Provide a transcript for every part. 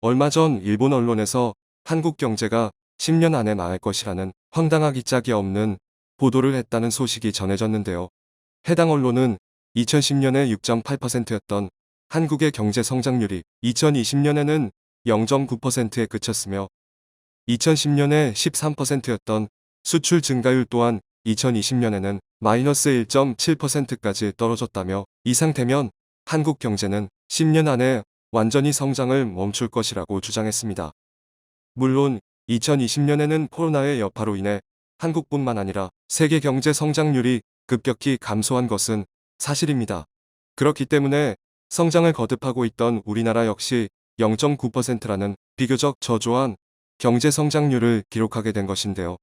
얼마 전 일본 언론에서 한국 경제가 10년 안에 망할 것이라는 황당하기 짝이 없는 보도를 했다는 소식이 전해졌는데요. 해당 언론은 2010년에 6.8%였던 한국의 경제 성장률이 2020년에는 0.9%에 그쳤으며 2010년에 13%였던 수출 증가율 또한 2020년에는 마이너스 1.7%까지 떨어졌다며 이 상태면 한국 경제는 10년 안에 완전히 성장을 멈출 것이라고 주장했습니다. 물론 2020년에는 코로나의 여파로 인해 한국뿐만 아니라 세계 경제 성장률이 급격히 감소한 것은 사실입니다. 그렇기 때문에 성장을 거듭하고 있던 우리나라 역시 0.9%라는 비교적 저조한 경제 성장률을 기록하게 된 것인데요.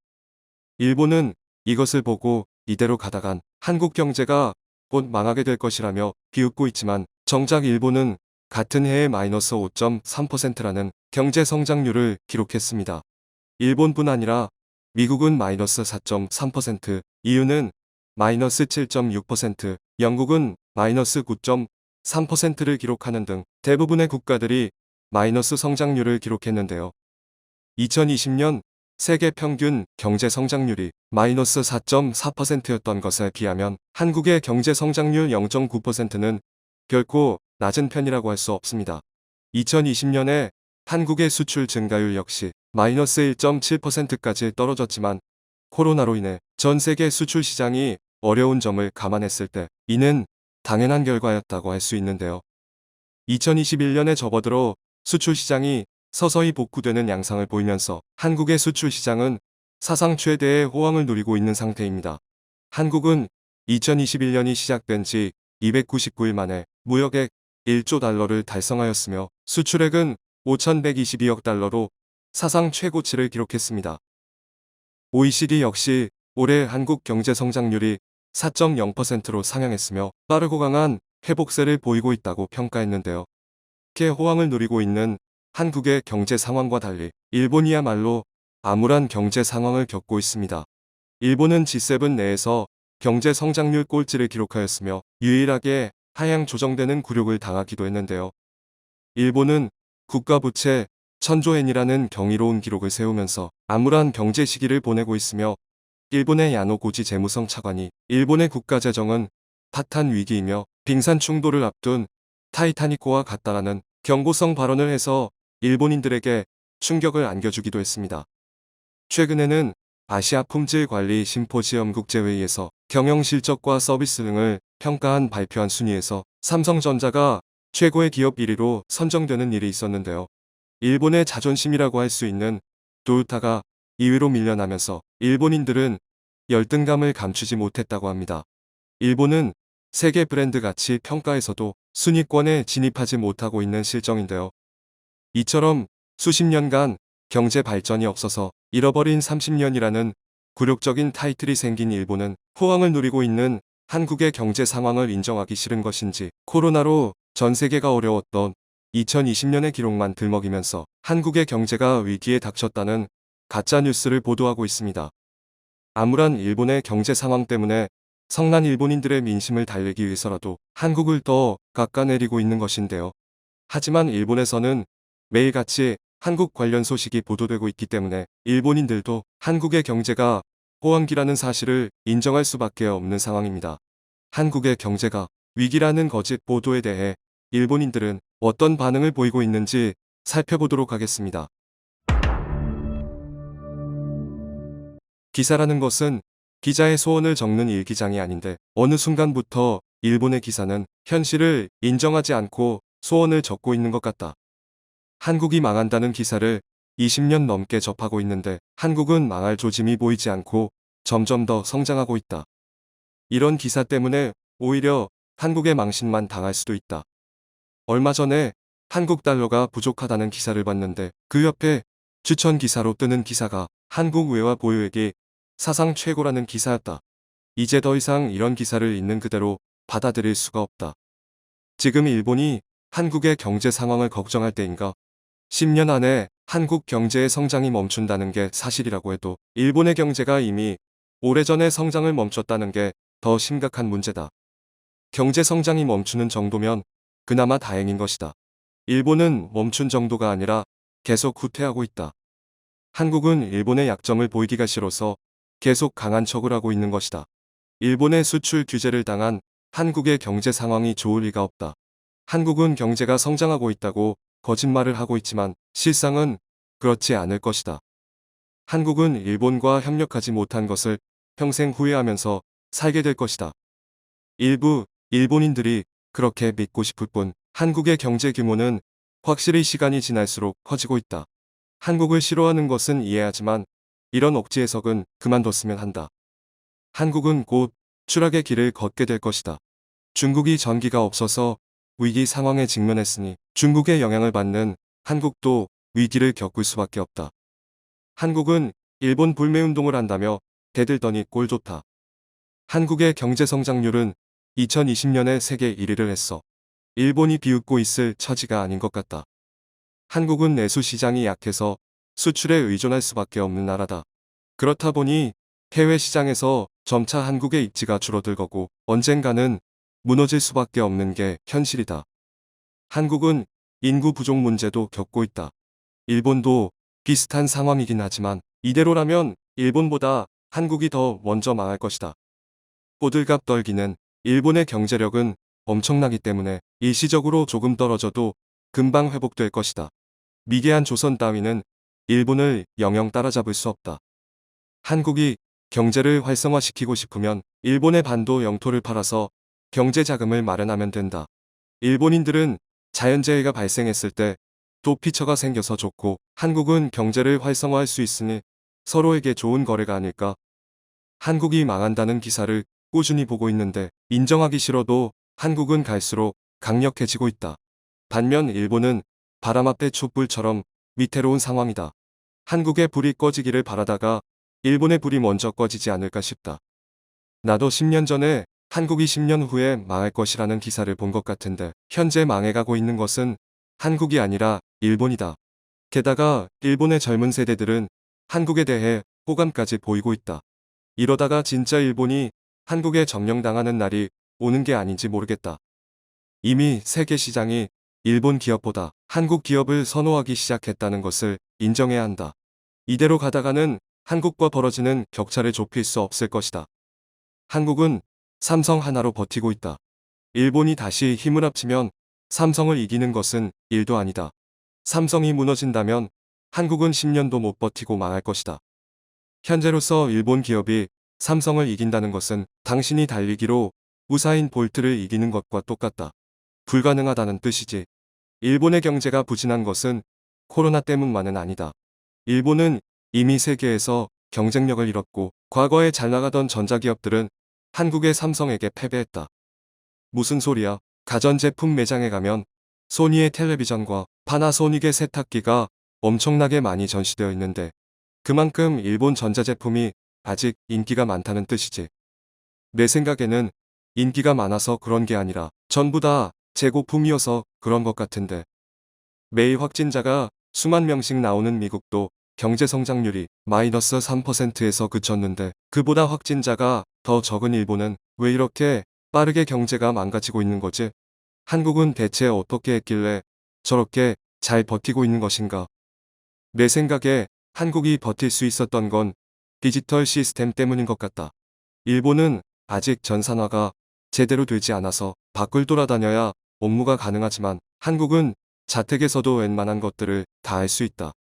일본은 이것을 보고 이대로 가다간 한국 경제가 곧 망하게 될 것이라며 비웃고 있지만 정작 일본은 같은 해에 마이너스 5.3%라는 경제 성장률을 기록했습니다. 일본뿐 아니라 미국은 마이너스 4.3%, 이유는 마이너스 7.6%, 영국은 마이너스 9.3%를 기록하는 등 대부분의 국가들이 마이너스 성장률을 기록했는데요. 2020년 세계 평균 경제 성장률이 마이너스 4.4%였던 것에 비하면 한국의 경제 성장률 0.9%는 결코 낮은 편이라고 할 수 없습니다. 2020년에 한국의 수출 증가율 역시 마이너스 1.7%까지 떨어졌지만 코로나로 인해 전 세계 수출 시장이 어려운 점을 감안했을 때 이는 당연한 결과였다고 할 수 있는데요. 2021년에 접어들어 수출 시장이 서서히 복구되는 양상을 보이면서 한국의 수출 시장은 사상 최대의 호황을 누리고 있는 상태입니다. 한국은 2021년이 시작된 지 299일 만에 무역액 1조 달러를 달성하였으며 수출액은 5,122억 달러로 사상 최고치를 기록했습니다. OECD 역시 올해 한국 경제 성장률이 4.0%로 상향했으며 빠르고 강한 회복세를 보이고 있다고 평가했는데요. 개 호황을 누리고 있는 한국의 경제 상황과 달리 일본이야말로 암울한 경제 상황을 겪고 있습니다. 일본은 G7 내에서 경제 성장률 꼴찌를 기록하였으며 유일하게 하향 조정되는 굴욕을 당하기도 했는데요. 일본은 국가부채 천조엔이라는 경이로운 기록을 세우면서 암울한 경제 시기를 보내고 있으며 일본의 야노고지 재무성 차관이 일본의 국가재정은 파탄 위기이며 빙산 충돌을 앞둔 타이타닉호와 같다라는 경고성 발언을 해서 일본인들에게 충격을 안겨주기도 했습니다. 최근에는 아시아 품질 관리 심포지엄 국제회의에서 경영 실적과 서비스 등을 평가한 발표한 순위에서 삼성전자가 최고의 기업 1위로 선정되는 일이 있었는데요. 일본의 자존심이라고 할 수 있는 도요타가 2위로 밀려나면서 일본인들은 열등감을 감추지 못했다고 합니다. 일본은 세계 브랜드 가치 평가에서도 순위권에 진입하지 못하고 있는 실정인데요. 이처럼 수십 년간 경제 발전이 없어서 잃어버린 30년이라는 굴욕적인 타이틀이 생긴 일본은 호황을 누리고 있는 한국의 경제 상황을 인정하기 싫은 것인지 코로나로 전 세계가 어려웠던 2020년의 기록만 들먹이면서 한국의 경제가 위기에 닥쳤다는 가짜 뉴스를 보도하고 있습니다. 암울한 일본의 경제 상황 때문에 성난 일본인들의 민심을 달래기 위해서라도 한국을 더 깎아내리고 있는 것인데요. 하지만 일본에서는 매일같이 한국 관련 소식이 보도되고 있기 때문에 일본인들도 한국의 경제가 호황기라는 사실을 인정할 수밖에 없는 상황입니다. 한국의 경제가 위기라는 거짓 보도에 대해 일본인들은 어떤 반응을 보이고 있는지 살펴보도록 하겠습니다. 기사라는 것은 기자의 소원을 적는 일기장이 아닌데 어느 순간부터 일본의 기사는 현실을 인정하지 않고 소원을 적고 있는 것 같다. 한국이 망한다는 기사를 20년 넘게 접하고 있는데 한국은 망할 조짐이 보이지 않고 점점 더 성장하고 있다. 이런 기사 때문에 오히려 한국의 망신만 당할 수도 있다. 얼마 전에 한국 달러가 부족하다는 기사를 봤는데 그 옆에 추천 기사로 뜨는 기사가 한국 외화 보유액이 사상 최고라는 기사였다. 이제 더 이상 이런 기사를 있는 그대로 받아들일 수가 없다. 지금 일본이 한국의 경제 상황을 걱정할 때인가 10년 안에 한국 경제의 성장이 멈춘다는 게 사실이라고 해도 일본의 경제가 이미 오래전에 성장을 멈췄다는 게 더 심각한 문제다. 경제 성장이 멈추는 정도면 그나마 다행인 것이다. 일본은 멈춘 정도가 아니라 계속 후퇴하고 있다. 한국은 일본의 약점을 보이기가 싫어서 계속 강한 척을 하고 있는 것이다. 일본의 수출 규제를 당한 한국의 경제 상황이 좋을 리가 없다. 한국은 경제가 성장하고 있다고 거짓말을 하고 있지만 실상은 그렇지 않을 것이다. 한국은 일본과 협력하지 못한 것을 평생 후회하면서 살게 될 것이다. 일부 일본인들이 그렇게 믿고 싶을 뿐 한국의 경제 규모는 확실히 시간이 지날수록 커지고 있다. 한국을 싫어하는 것은 이해하지만 이런 억지 해석은 그만뒀으면 한다. 한국은 곧 추락의 길을 걷게 될 것이다. 중국이 전기가 없어서 위기 상황에 직면했으니 중국의 영향을 받는 한국도 위기를 겪을 수밖에 없다. 한국은 일본 불매운동을 한다며 대들더니 꼴 좋다. 한국의 경제 성장률은 2020년에 세계 1위를 했어. 일본이 비웃고 있을 처지가 아닌 것 같다. 한국은 내수 시장이 약해서 수출에 의존할 수밖에 없는 나라다. 그렇다 보니 해외 시장에서 점차 한국의 입지가 줄어들 거고 언젠가는 무너질 수밖에 없는 게 현실이다. 한국은 인구 부족 문제도 겪고 있다. 일본도 비슷한 상황이긴 하지만 이대로라면 일본보다 한국이 더 먼저 망할 것이다. 호들갑 떨기는 일본의 경제력은 엄청나기 때문에 일시적으로 조금 떨어져도 금방 회복될 것이다. 미개한 조선 따위는 일본을 영영 따라잡을 수 없다. 한국이 경제를 활성화시키고 싶으면 일본의 반도 영토를 팔아서 경제 자금을 마련하면 된다. 일본인들은 자연재해가 발생했을 때 도피처가 생겨서 좋고 한국은 경제를 활성화할 수 있으니 서로에게 좋은 거래가 아닐까. 한국이 망한다는 기사를 꾸준히 보고 있는데 인정하기 싫어도 한국은 갈수록 강력해지고 있다. 반면 일본은 바람 앞에 촛불처럼 위태로운 상황이다. 한국의 불이 꺼지기를 바라다가 일본의 불이 먼저 꺼지지 않을까 싶다. 나도 10년 전에 한국이 10년 후에 망할 것이라는 기사를 본 것 같은데 현재 망해가고 있는 것은 한국이 아니라 일본이다. 게다가 일본의 젊은 세대들은 한국에 대해 호감까지 보이고 있다. 이러다가 진짜 일본이 한국에 점령당하는 날이 오는 게 아닌지 모르겠다. 이미 세계 시장이 일본 기업보다 한국 기업을 선호하기 시작했다는 것을 인정해야 한다. 이대로 가다가는 한국과 벌어지는 격차를 좁힐 수 없을 것이다. 한국은 삼성 하나로 버티고 있다. 일본이 다시 힘을 합치면 삼성을 이기는 것은 일도 아니다. 삼성이 무너진다면 한국은 10년도 못 버티고 망할 것이다. 현재로서 일본 기업이 삼성을 이긴다는 것은 당신이 달리기로 우사인 볼트를 이기는 것과 똑같다. 불가능하다는 뜻이지. 일본의 경제가 부진한 것은 코로나 때문만은 아니다. 일본은 이미 세계에서 경쟁력을 잃었고 과거에 잘 나가던 전자기업들은 한국의 삼성에게 패배했다. 무슨 소리야. 가전제품 매장에 가면 소니의 텔레비전과 파나소닉의 세탁기가 엄청나게 많이 전시되어 있는데 그만큼 일본 전자제품이 아직 인기가 많다는 뜻이지. 내 생각에는 인기가 많아서 그런 게 아니라 전부 다 재고품이어서 그런 것 같은데. 매일 확진자가 수만 명씩 나오는 미국도 경제 성장률이 마이너스 3%에서 그쳤는데 그보다 확진자가 더 적은 일본은 왜 이렇게 빠르게 경제가 망가지고 있는 거지? 한국은 대체 어떻게 했길래 저렇게 잘 버티고 있는 것인가? 내 생각에 한국이 버틸 수 있었던 건 디지털 시스템 때문인 것 같다. 일본은 아직 전산화가 제대로 되지 않아서 밖을 돌아다녀야 업무가 가능하지만 한국은 자택에서도 웬만한 것들을 다 할 수 있다.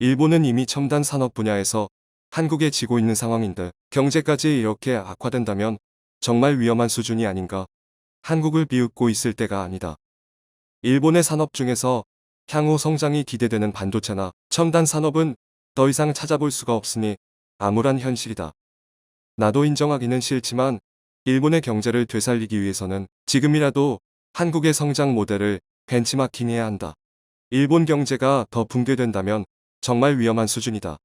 일본은 이미 첨단 산업 분야에서 한국에 지고 있는 상황인데 경제까지 이렇게 악화된다면 정말 위험한 수준이 아닌가. 한국을 비웃고 있을 때가 아니다. 일본의 산업 중에서 향후 성장이 기대되는 반도체나 첨단 산업은 더 이상 찾아볼 수가 없으니 암울한 현실이다. 나도 인정하기는 싫지만 일본의 경제를 되살리기 위해서는 지금이라도 한국의 성장 모델을 벤치마킹해야 한다. 일본 경제가 더 붕괴된다면 정말 위험한 수준이다.